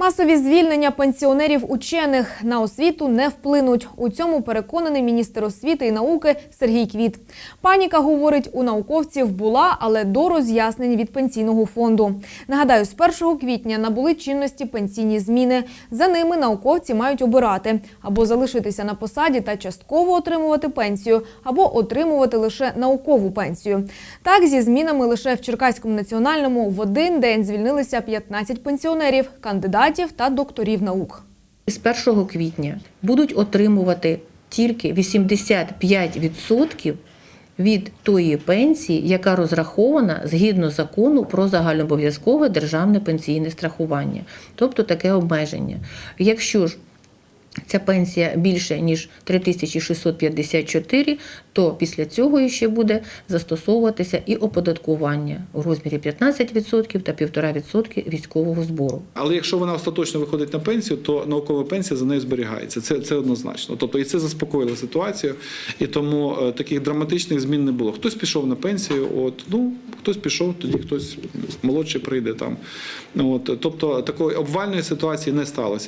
Масові звільнення пенсіонерів учених на освіту не вплинуть. У цьому переконаний міністр освіти і науки Сергій Квіт. Паніка говорить, у науковців була, але до роз'яснень від пенсійного фонду. Нагадаю, з 1 квітня набули чинності пенсійні зміни. За ними науковці мають обирати або залишитися на посаді та частково отримувати пенсію, або отримувати лише наукову пенсію. Так, зі змінами лише в Черкаському національному в один день звільнилися 15 пенсіонерів, кандидатів та докторів наук. З 1 квітня будуть отримувати тільки 85% від тої пенсії, яка розрахована згідно закону про загальнообов'язкове державне пенсійне страхування, тобто таке обмеження. Якщо ж ця пенсія більше ніж 3654, то після цього ще буде застосовуватися і оподаткування у розмірі 15% та 1,5% військового збору. Але якщо вона остаточно виходить на пенсію, то наукова пенсія за нею зберігається. Це, це однозначно. Тобто і це заспокоїло ситуацію, і тому е, таких драматичних змін не було. Хтось пішов на пенсію, от ну хтось пішов, тоді хтось молодший прийде там. От тобто такої обвальної ситуації не сталося.